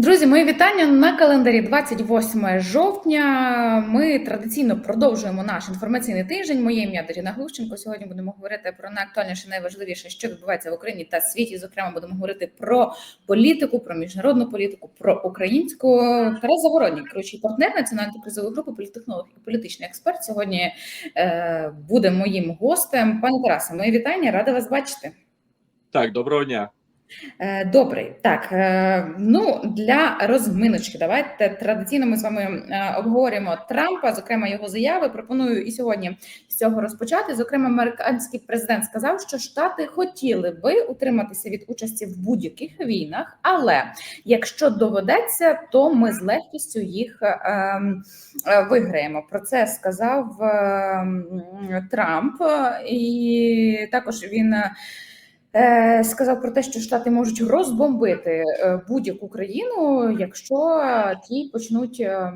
Друзі, мої вітання на календарі 28 жовтня. Ми традиційно продовжуємо наш інформаційний тиждень. Моє ім'я Даріна Глущенко. Сьогодні будемо говорити про найактуальніше, найважливіше, що відбувається в Україні та світі. Зокрема, будемо говорити про політику, про міжнародну політику, про українську. Тарас Загородній, керуючий партнер національної кризової групи, політтехнолог і політичний експерт. Сьогодні е, буде моїм гостем. Пане Тарасе, мої вітання, рада вас бачити. Так, доброго дня. Е, Добре, так е, ну для розминочки, давайте традиційно ми з вами е, обговорюємо Трампа, зокрема його заяви. Пропоную і сьогодні з цього розпочати. Зокрема, американський президент сказав, що штати хотіли би утриматися від участі в будь-яких війнах, але якщо доведеться, то ми з легкістю їх е, е, виграємо. Про це сказав е, Трамп, і також він. Е, сказав про те, що Штати можуть розбомбити е, будь-яку країну, якщо ті почнуть е,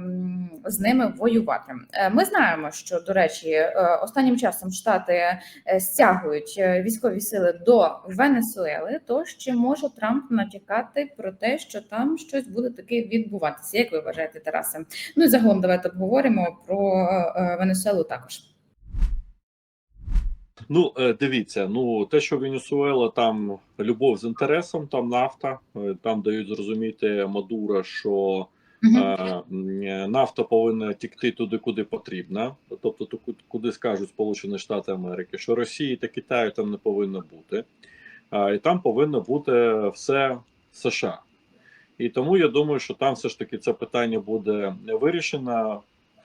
з ними воювати. Ми знаємо, що до речі, останнім часом Штати стягують військові сили до Венесуели. То чи може Трамп натякати про те, що там щось буде таке відбуватися? Як ви вважаєте, Тарасе? Ну і загалом давайте обговоримо про Венесуелу також. Ну, дивіться, ну те, що Венесуела там любов з інтересом, там нафта, там дають зрозуміти Мадура, що е, нафта повинна тікти туди, куди потрібно, тобто куди скажуть Сполучені Штати Америки, що Росії та Китаю там не повинно бути, і там повинно бути все США. І тому я думаю, що там все ж таки це питання буде вирішено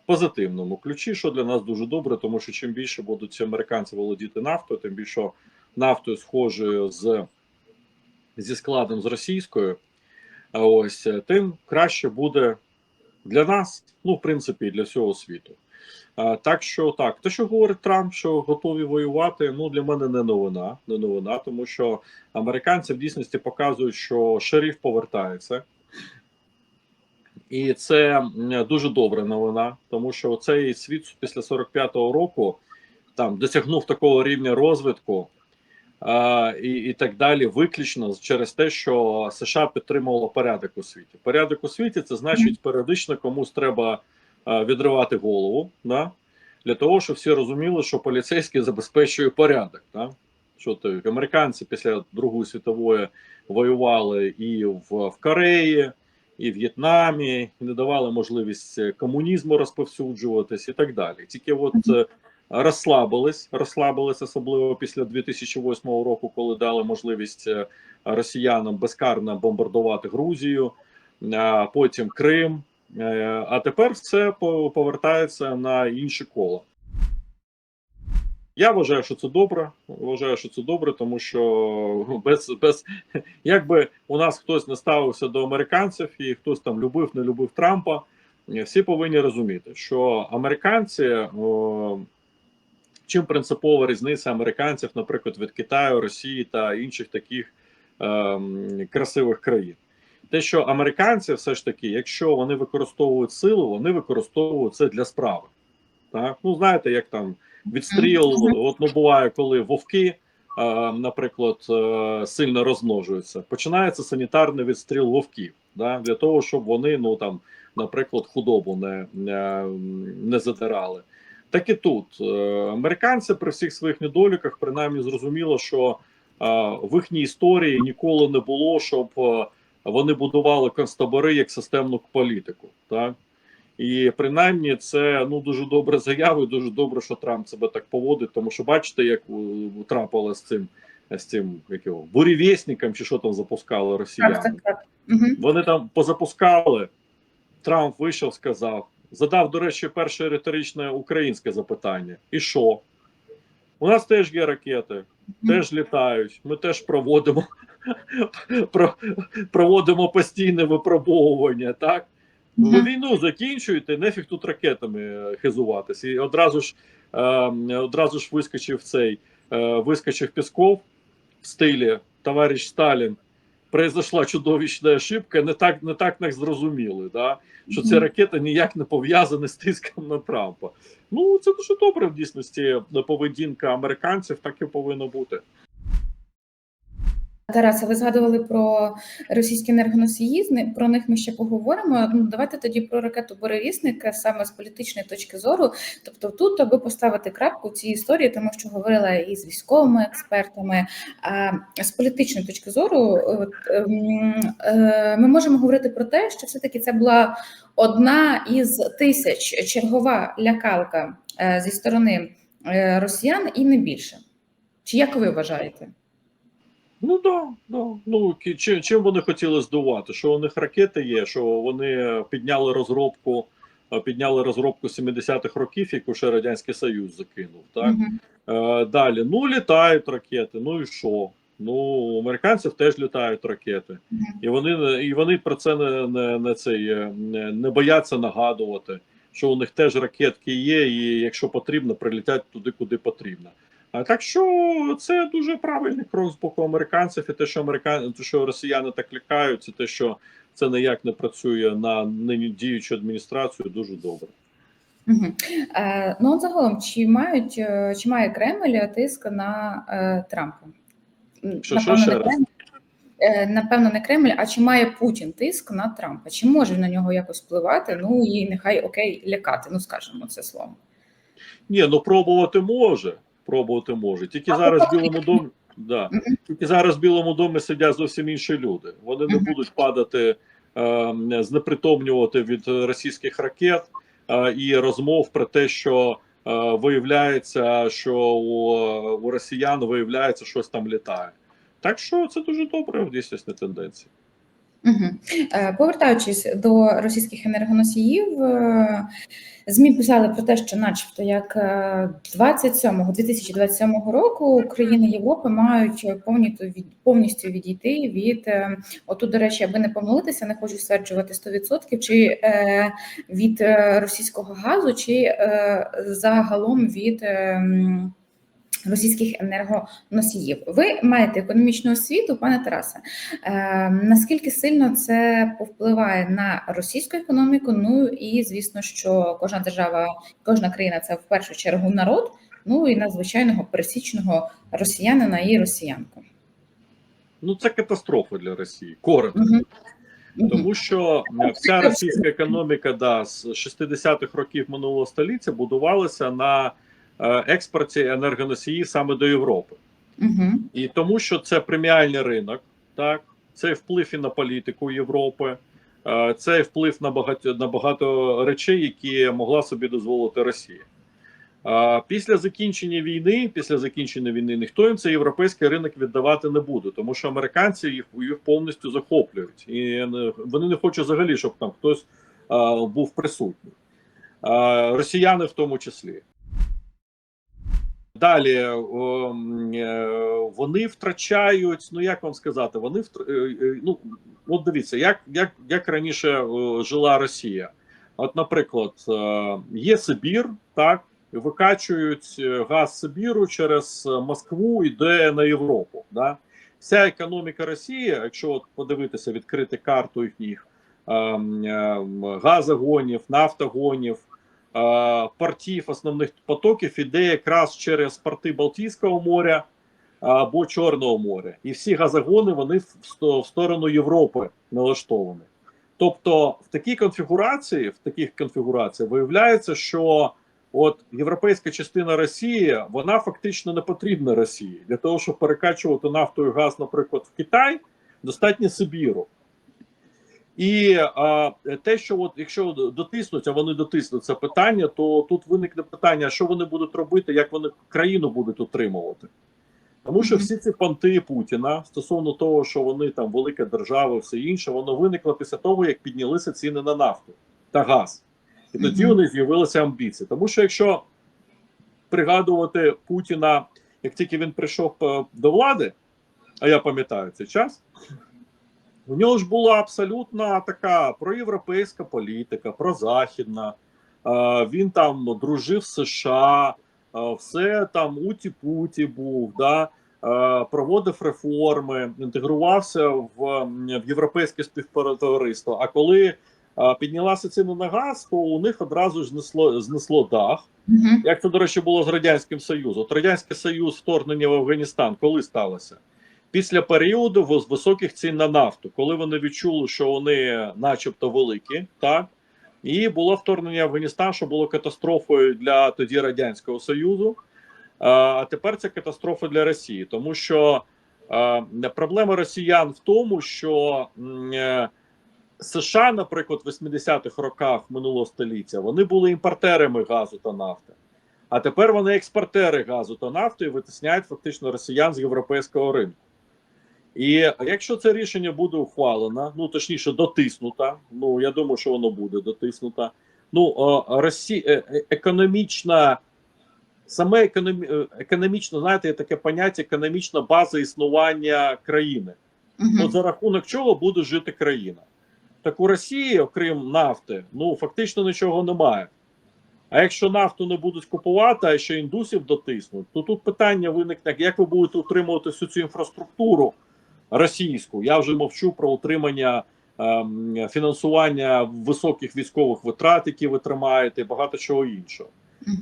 позитивному ключі, що для нас дуже добре, тому що чим більше будуть ці американці володіти нафтою, тим більше нафтою схожою з зі складом з російською, ось тим краще буде для нас, ну в принципі, і для всього світу. Так що так, те, що говорить Трамп, що готові воювати, ну для мене не новина, не новина, тому що американці в дійсності показують, що шериф повертається. І це дуже добра новина, тому що цей світ після 45-го року там досягнув такого рівня розвитку а, і і так далі, виключно через те, що США підтримувало порядок у світі. Порядок у світі це значить, періодично комусь треба а, відривати голову, да? для того, щоб всі розуміли, що поліцейський забезпечує порядок. Да? Що то американці після Другої світової воювали і в, в Кореї і в В'єтнамі, не давали можливість е, комунізму розповсюджуватись і так далі. Тільки от е, розслабились, розслабились, особливо після 2008 року, коли дали можливість е, росіянам безкарно бомбардувати Грузію, а потім Крим. А тепер все повертається на інше коло. Я вважаю, що це добре. Вважаю, що це добре, тому що без без якби у нас хтось не ставився до американців і хтось там любив, не любив Трампа. Всі повинні розуміти, що американці чим принципова різниця американців, наприклад, від Китаю, Росії та інших таких е, красивих країн. Те, що американці, все ж таки, якщо вони використовують силу, вони використовують це для справи. Так, ну знаєте, як там відстріл. От ну буває, коли вовки, е, наприклад, е, сильно розмножуються. Починається санітарний відстріл вовків, да, для того, щоб вони, ну там, наприклад, худобу не, не, не задирали. Так і тут е, американці при всіх своїх недоліках, принаймні, зрозуміло, що в їхній історії ніколи не було, щоб вони будували концтабори як системну політику. Так? І принаймні це ну дуже добра заява, і дуже добре, що Трамп себе так поводить. Тому що бачите, як трапило з цим з цим як його, бурєвєсніком, чи що там запускали росіяни. Так, так, так. Угу. Вони там позапускали. Трамп вийшов, сказав, задав, до речі, перше риторичне українське запитання. І що? У нас теж є ракети, теж літають. Ми теж проводимо проводимо постійне випробовування, так. Ви війну закінчуєте, нефіг тут ракетами е, хизуватися. І одразу ж е, одразу ж вискочив цей е, вискочив Пісков в стилі товариш Сталін. Произошла чудовищна ошибка, не так не так нас зрозуміли, да? що ці ракети ніяк не пов'язані з тиском на Трампа. Ну це дуже добре в дійсності поведінка американців, так і повинно бути. Тараса, ви згадували про російські енергоносії. Про них ми ще поговоримо. Ну давайте тоді про ракету Буревісник саме з політичної точки зору. Тобто, тут аби поставити крапку в цій історії, тому що говорила і з військовими експертами. А з політичної точки зору, ем, е, ми можемо говорити про те, що все-таки це була одна із тисяч чергова лякалка е, зі сторони е, росіян і не більше. Чи як ви вважаєте? Ну да, да. Ну чим вони хотіли здувати? Що у них ракети є, що вони підняли розробку, е, підняли розробку 70-х років, яку ще радянський Союз закинув. Так е, далі. Ну літають ракети. Ну і що? Ну у американців теж літають ракети, і вони і вони про це не, не, не цей е, не, не бояться нагадувати, що у них теж ракетки є, і якщо потрібно, прилітять туди, куди потрібно. А так що це дуже правильний крок з боку американців, і те, що американ... те, що росіяни так лякають, це те, що це ніяк не працює на нині діючу адміністрацію, дуже добре. Мгм. Е, ну от загалом, чи мають е, чи має Кремль тиск на е, Трампа? Що, що, ще раз? Кремль, е, напевно, не Кремль, а чи має Путін тиск на Трампа? Чи може на нього якось впливати? Ну і нехай окей, лякати. Ну скажемо це словом. Ні, ну пробувати може. Пробувати може. Тільки зараз в. Білому домі. Да. Тільки зараз в Білому домі сидять зовсім інші люди. Вони не будуть падати, е, знепритомнювати від російських ракет е, і розмов про те, що е, виявляється, що у, у росіян виявляється щось там літає. Так що це дуже добре в дійсності тенденції. Угу. Повертаючись до російських енергоносіїв, е, ЗМІ писали про те, що, начебто, як е, 27 2027 року країни Європи мають повністю від повністю відійти від е, отут, до речі, аби не помилитися, не хочу стверджувати 100%, чи е, від е, російського газу, чи е, загалом від. Російських енергоносіїв. Ви маєте економічну освіту, пане Тарасе. Е, наскільки сильно це повпливає на російську економіку? Ну і звісно, що кожна держава, кожна країна це в першу чергу народ. Ну і на звичайного пересічного росіянина і росіянку. Ну це катастрофа для Росії. Коротко. Мгм. Тому що е, вся російська економіка да, з 60-х років минулого століття будувалася на е, експорті енергоносіїв саме до Європи. Мгм. І тому, що це преміальний ринок, так, це вплив і на політику Європи, е, це вплив на багато, на багато речей, які могла собі дозволити Росія. Після закінчення війни, після закінчення війни, ніхто їм цей європейський ринок віддавати не буде, тому що американці їх, їх повністю захоплюють, і вони не хочуть взагалі, щоб там хтось був присутній, росіяни в тому числі. Далі е, вони втрачають, ну як вам сказати, вони втр... е, е, ну от дивіться, як, як, як раніше жила Росія. От, наприклад, є Сибір, так, викачують газ Сибіру через Москву, йде на Європу. Да? Вся економіка Росії, якщо от подивитися, відкрити карту їхніх е, м, е, газогонів, нафтогонів, портів, основних потоків іде якраз через порти Балтійського моря або Чорного моря. І всі газогони вони в, сторону Європи налаштовані. Тобто, в такій конфігурації, в таких конфігураціях виявляється, що от європейська частина Росії вона фактично не потрібна Росії для того, щоб перекачувати нафту і газ, наприклад, в Китай, достатньо Сибіру. І а, те, що от якщо дотиснуть, а вони дотиснуть це питання, то тут виникне питання, що вони будуть робити, як вони країну будуть утримувати. Тому що всі ці понти Путіна стосовно того, що вони там велика держава, все інше, воно виникло після того, як піднялися ціни на нафту та газ. І тоді у них з'явилися амбіції. Тому що якщо пригадувати Путіна, як тільки він прийшов е, до влади, а я пам'ятаю цей час, у нього ж була абсолютно така проєвропейська політика, прозахідна. Е, Він там дружив з США, е, все там уті-путі був, да? е, проводив реформи, інтегрувався в, в європейське співтовариство. А коли піднялася ціна на газ, то у них одразу ж знесло, знесло дах. Як це, до речі, було з Радянським Союзом? От Радянський Союз вторгнення в Афганістан коли сталося? Після періоду вис- високих цін на нафту, коли вони відчули, що вони, начебто, великі, так і було вторгнення в Афганістан, що було катастрофою для тоді радянського союзу. А тепер це катастрофа для Росії, тому що проблема росіян в тому, що е, США, наприклад, в 80-х роках минулого століття вони були імпортерами газу та нафти. А тепер вони експортери газу та нафти і витисняють фактично росіян з європейського ринку. І якщо це рішення буде ухвалено, ну точніше, дотиснуто, ну я думаю, що воно буде дотиснуто. Ну е, Росі... е, е, економічна, саме економі... е, економічно, знаєте, є таке поняття економічна база існування країни. Мгм. От за рахунок чого буде жити країна. Так у Росії, окрім нафти, ну фактично нічого немає. А якщо нафту не будуть купувати, а ще індусів дотиснуть, то тут питання виникне, як ви будете утримувати всю цю інфраструктуру російську. Я вже мовчу про утримання ем, фінансування високих військових витрат, які ви тримаєте, і багато чого іншого.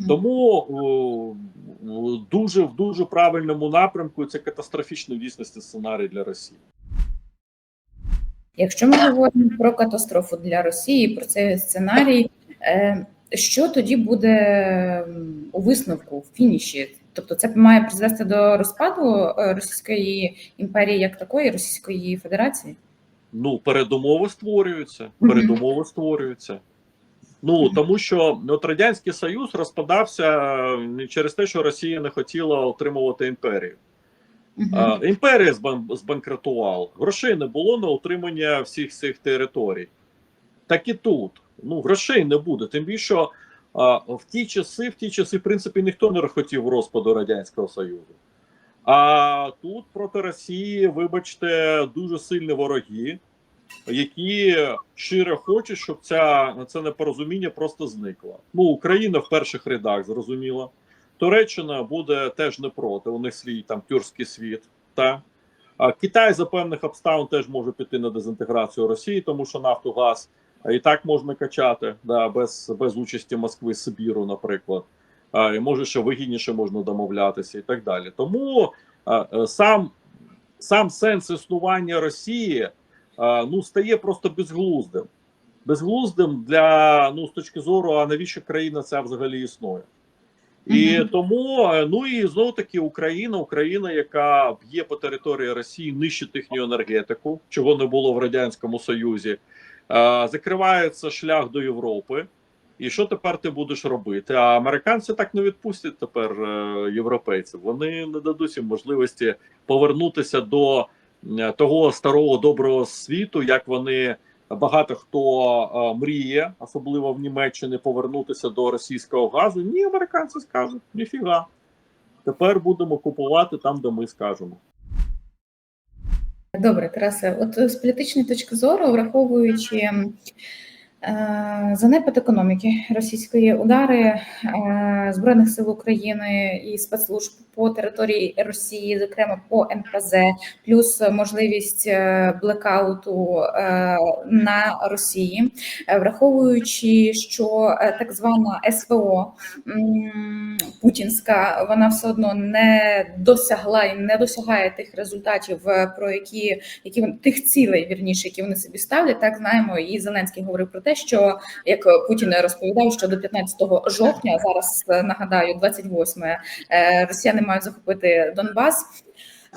Тому о, дуже в дуже правильному напрямку це катастрофічний в дійсності сценарій для Росії. Якщо ми говоримо про катастрофу для Росії, про цей сценарій, е, що тоді буде у висновку, в фініші? Тобто, це має призвести до розпаду е, Російської імперії як такої, Російської Федерації? Ну, передумови створюються. Передумови створюються. Ну тому що от радянський союз розпадався не через те, що Росія не хотіла отримувати імперію. А, імперія збанкрутувала. Грошей не було на утримання всіх цих територій. Так і тут. Ну, грошей не буде. Тим більше а, в ті часи, в ті часи, в принципі, ніхто не хотів розпаду Радянського Союзу. А тут проти Росії, вибачте, дуже сильні вороги, які щиро хочуть, щоб ця, це непорозуміння просто зникло. Ну, Україна в перших рядах, зрозуміло. Туреччина буде теж не проти, у них свій там тюркський світ. Та? А Китай за певних обставин теж може піти на дезінтеграцію Росії, тому що нафту, газ а, і так можна качати да, без, без участі Москви, Сибіру, наприклад. А, і може ще вигідніше можна домовлятися і так далі. Тому а, е, сам, сам сенс існування Росії а, ну, стає просто безглуздим. Безглуздим для ну, з точки зору, а навіщо країна ця взагалі існує. І Мгм. тому, е, ну і знову таки Україна, Україна, яка б'є по території Росії, нищить їхню енергетику, чого не було в Радянському Союзі, закривається шлях до Європи. І що тепер ти будеш робити? А американці так не відпустять тепер е, європейців. Вони не дадуть їм можливості повернутися до е, того старого доброго світу, як вони багато хто е, мріє, особливо в Німеччині, повернутися до російського газу. Ні, американці скажуть, ніфіга. Тепер будемо купувати там, де ми скажемо. Добре, Тарасе, от з політичної точки зору, враховуючи е, занепад економіки російської удари е, збройних сил України і спецслужб по території Росії, зокрема по НПЗ, плюс можливість е, блекауту е, на Росії, е, враховуючи, що е, так звана СВО путінська, вона все одно не досягла і не досягає тих результатів, е, про які які тих цілей, вірніше, які вони собі ставлять. Так знаємо, і Зеленський говорив про те, що як Путін розповідав, що до 15 жовтня, зараз е, нагадаю, 28 е, росіяни мають захопити Донбас.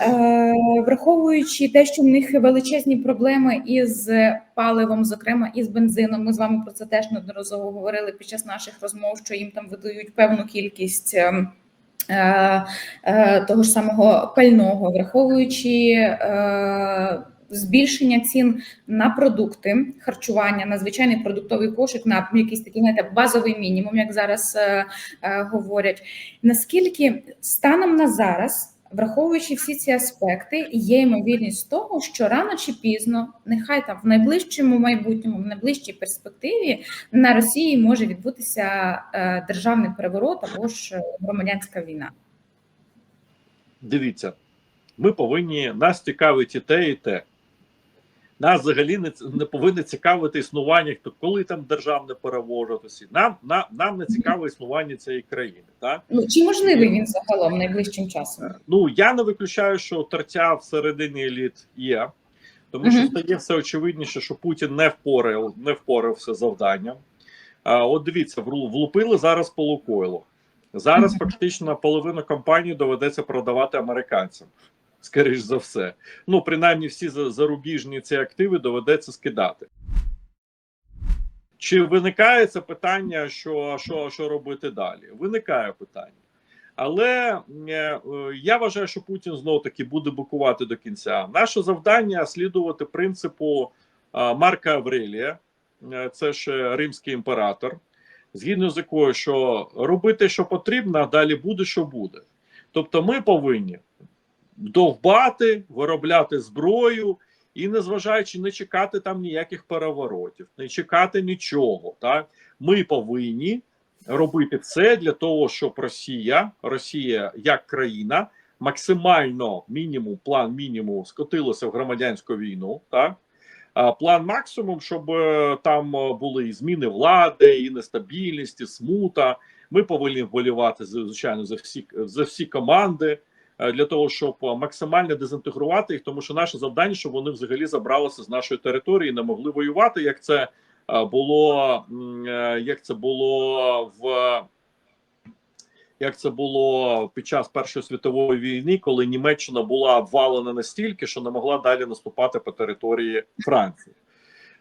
Е, Враховуючи те, що в них величезні проблеми із паливом, зокрема із бензином. Ми з вами про це теж неодноразово говорили під час наших розмов, що їм там видають певну кількість. ем, Того ж самого пального, враховуючи збільшення цін на продукти харчування, на звичайний продуктовий кошик, на якийсь такий знаєте, базовий мінімум, як зараз е, е, говорять. Наскільки станом на зараз, враховуючи всі ці аспекти, є ймовірність того, що рано чи пізно, нехай там в найближчому майбутньому, в найближчій перспективі на Росії може відбутися е, державний переворот або ж е, громадянська війна. Дивіться, ми повинні нас цікавить і те, і те. Нас взагалі не, не повинно цікавити існування, хто коли там державне переворотися. Нам, нам, нам не цікаве існування цієї країни. Так? Ну чи можливий він загалом найближчим часом? Ну я не виключаю, що тертя всередині еліт є, тому що Мгм. стає все очевидніше, що Путін не впорав, не впорався завданням. А, от дивіться, влупили зараз по Лукойлу. Зараз фактично половину компанії доведеться продавати американцям. Скоріш за все. Ну, принаймні, всі за- зарубіжні ці активи доведеться скидати. Чи виникає це питання, що, що, що робити далі? Виникає питання. Але е, я вважаю, що Путін знов таки буде букувати до кінця. Наше завдання слідувати принципу Марка Аврелія, Е, це ж римський імператор, згідно з якою, що робити, що потрібно, а далі буде, що буде. Тобто, ми повинні довбати, виробляти зброю і, незважаючи не чекати там ніяких переворотів, не чекати нічого. Так? Ми повинні робити все для того, щоб Росія, Росія як країна, максимально мінімум, план мінімум скотилася в громадянську війну. Так? План максимум, щоб е, там е, були і зміни влади, і нестабільність, і смута. Ми повинні вболівати звичайно за всі за всі команди для того, щоб е, максимально дезінтегрувати їх, тому що наше завдання, щоб вони взагалі забралися з нашої території, не могли воювати, як це е, було е, як це було в. Як це було під час Першої світової війни, коли Німеччина була обвалена настільки, що не могла далі наступати по території Франції.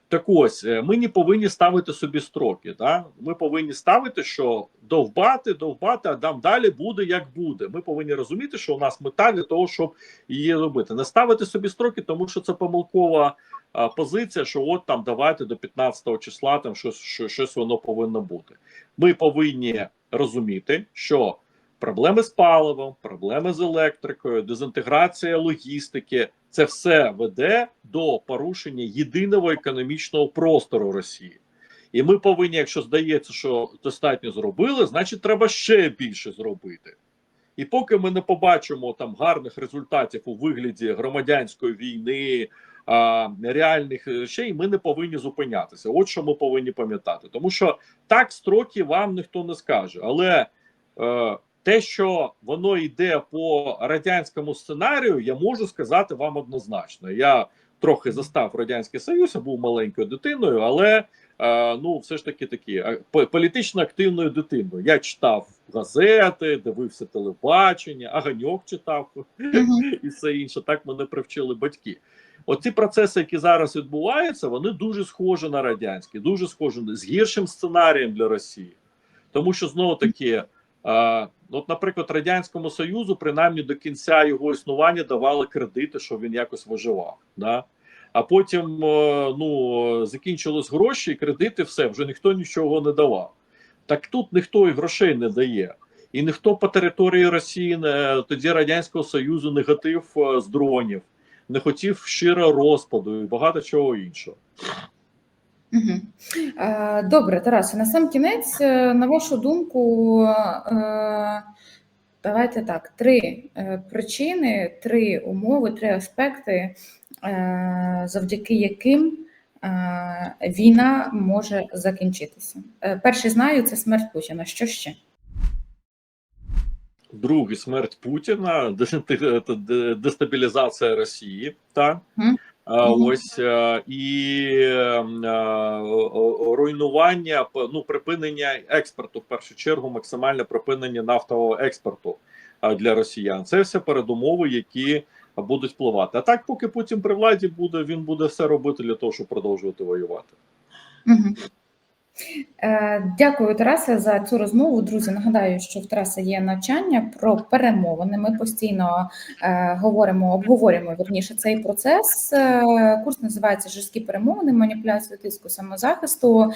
Так ось е, ми не повинні ставити собі строки. Да? Ми повинні ставити, що довбати, довбати, а там далі буде як буде. Ми повинні розуміти, що у нас мета для того, щоб її робити. Не ставити собі строки, тому що це помилкова а, позиція, що от там давайте до 15 числа там щось, що, щось воно повинно бути. Ми повинні розуміти, що проблеми з паливом, проблеми з електрикою, дезінтеграція логістики це все веде до порушення єдиного економічного простору Росії. І ми повинні, якщо здається, що достатньо зробили, значить треба ще більше зробити. І поки ми не побачимо там гарних результатів у вигляді громадянської війни, а, реальних речей, ми не повинні зупинятися. От що ми повинні пам'ятати. Тому що так строки вам ніхто не скаже. Але е, те, що воно йде по радянському сценарію, я можу сказати вам однозначно. Я трохи застав радянський союз, я був маленькою дитиною, але е, ну все ж таки такі е, політично активною дитиною. Я читав газети, дивився телебачення, аганьок читав і все інше. Так мене привчили батьки. Оці процеси, які зараз відбуваються, вони дуже схожі на радянські, дуже схожі з гіршим сценарієм для Росії. Тому що знову таки, е, от, наприклад, радянському союзу, принаймні до кінця його існування давали кредити, щоб він якось виживав. Да? А потім е, ну, закінчились гроші, і кредити, все вже ніхто нічого не давав. Так тут ніхто і грошей не дає. І ніхто по території Росії не- тоді Радянського Союзу не гатив е, з дронів, не хотів щиро розпаду і багато чого іншого. Е, Добре, Тарасе, на сам кінець, е, на вашу думку, е, давайте так: три причини, три умови, три аспекти, завдяки яким війна може закінчитися. Перший знаю це смерть Путіна. Що ще? Другий смерть Путіна, дестабілізація Росії. Та Мгм. Мгм. ось е, і е, о- о- руйнування, ну припинення експорту в першу чергу, максимальне припинення нафтового експорту для росіян. Це все передумови, які будуть впливати. А так, поки Путін при владі буде, він буде все робити для того, щоб продовжувати воювати. Е, Дякую, Тарасе, за цю розмову. Друзі, нагадаю, що в Тараса є навчання про перемовини. Ми постійно е, говоримо, обговорюємо верніше цей процес. Е, Курс називається Жорсткі перемовини, маніпуляція тиску самозахисту.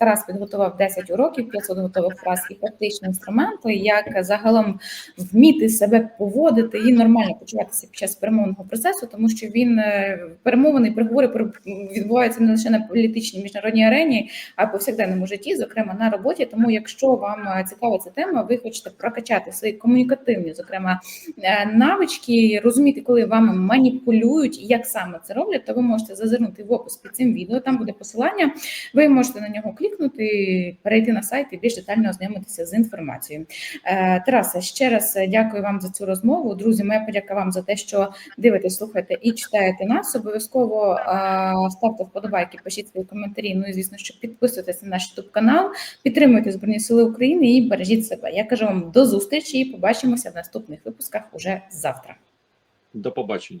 Тарас підготував 10 уроків, 500 готових фраз і практичні інструменти, як загалом вміти себе поводити і нормально почуватися під час перемовного процесу, тому що він е, перемовини переговори відбуваються не лише на політичній міжнародній арені, а й повсякденному житті, зокрема на роботі. Тому, якщо вам е, цікава ця тема, ви хочете прокачати свої комунікативні, зокрема е, навички, розуміти, коли вами маніпулюють і як саме це роблять, то ви можете зазирнути в опис під цим відео. Там буде посилання. Ви можете на нього клікнути, перейти на сайт і більш детально ознайомитися з інформацією. Е, Тарасе, ще раз дякую вам за цю розмову. Друзі, моя подяка вам за те, що дивитесь, слухаєте і читаєте нас. Обов'язково е, ставте вподобайки, пишіть свої коментарі. Ну і звісно, що підписуйтесь на наш youtube канал, підтримуйте Збройні Сили України і бережіть себе. Я кажу вам до зустрічі і побачимося в наступних випусках уже завтра. До побачення.